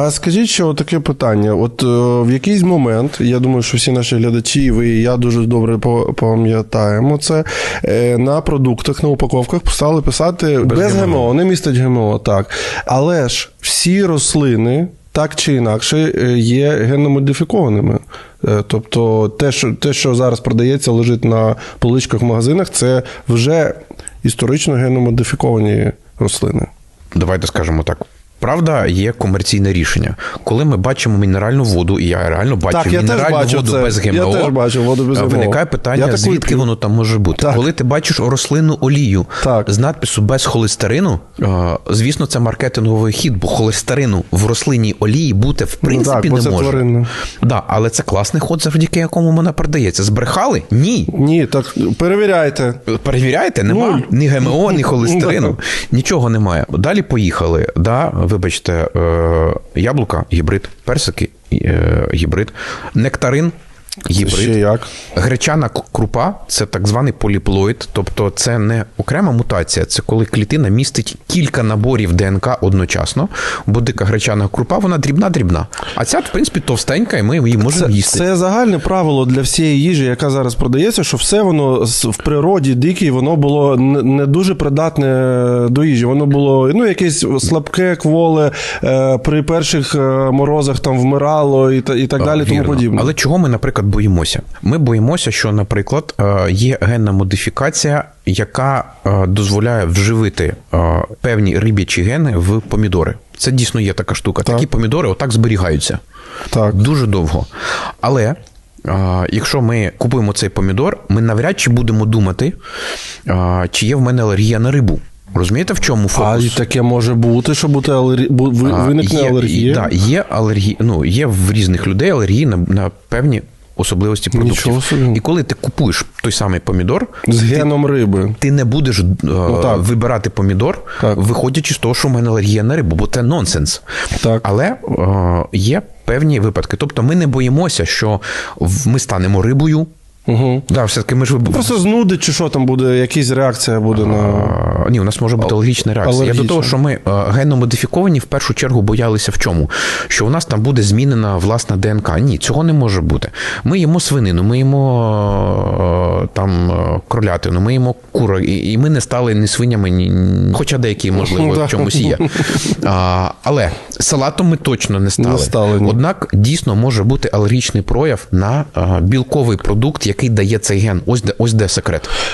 А скажіть, що таке питання? От е, в якийсь момент, я думаю, що всі наші глядачі, і ви і я дуже добре пам'ятаємо це. е, На продуктах, на упаковках стали писати без, ГМО, не містить ГМО, так. Але ж всі рослини. Так чи інакше е, є генномодифікованими. Тобто те, що, те, що зараз продається, лежить на поличках в магазинах, це вже історично генномодифіковані рослини. Давайте скажемо так. Правда, є комерційне рішення. Коли ми бачимо мінеральну воду, і я реально бачу Так, я мінеральну бачу воду це. без Я теж бачу воду без ГМО. виникає питання, таку звідки воно там може бути. Так. Коли ти бачиш рослинну олію Так. з надпису без холестерину, е, звісно, це маркетинговий хід, бо холестерину в рослинній олії бути в принципі Ну так, бо не це може. Да, але це класний ход, завдяки якому вона продається. Збрехали? Ні. Ні, так перевіряйте. Перевіряєте, нема Нуль. ні ГМО, ні холестерину, нічого немає. Далі поїхали. Да, вибачте, е, яблука, гібрид, персики, е, гібрид, нектарин, гібрид. Ще як? Гречана крупа це так званий поліплоїд, тобто це не окрема мутація, це коли клітина містить кілька наборів ДНК одночасно, бо дика гречана крупа, вона дрібна-дрібна. А ця, в принципі, товстенька, і ми її можемо Це, їсти. це загальне правило для всієї їжі, яка зараз продається, що все воно в природі дикій, воно було не дуже придатне до їжі. Воно було ну, якесь слабке, кволе, е, при перших е, морозах там вмирало і, та- і так далі, тому подібне. Але чого ми, наприклад, боїмося? Ми боїмося, що, наприклад, е, є генна модифікація, яка е, дозволяє вживити е, певні риб'ячі гени в помідори. Це дійсно є така штука. Так. Такі помідори отак зберігаються Так. дуже довго. Але. Якщо ми купуємо цей помідор, ми навряд чи будемо думати, чи є в мене алергія на рибу. Розумієте, в чому А і таке може бути, що бути алері... бу- А, виникне є, алергія. Да, є алергії, ну, є в різних людей алергії на, на певні особливості продуктів. Нічого собі. І коли ти купуєш той самий помідор, З геном риби. ти не будеш е, Ну, так. вибирати помідор, Так. виходячи з того, що в мене алергія на рибу, бо це нонсенс. Так. Але е, є певні випадки. Тобто ми не боїмося, що ми станемо рибою. Угу. Да, все-таки ми ж Просто знудить, чи що там буде, якась реакція буде на. Ні, у нас може бути алергічна реакція. Я до того, що ми е, генно модифіковані в першу чергу боялися в чому? Що у нас там буде змінена власна ДНК. Ні, цього не може бути. Ми їмо свинину, ми їмо е, там е, кролятину, ми їмо кура, і, ми не стали ні свинями, ні, хоча деякі, можливо, в чомусь є. А, але салатом ми точно не стали. Не стали, ні. Однак дійсно може бути алергічний прояв на білковий продукт, який дає цей ген. Ось де ось де секрет.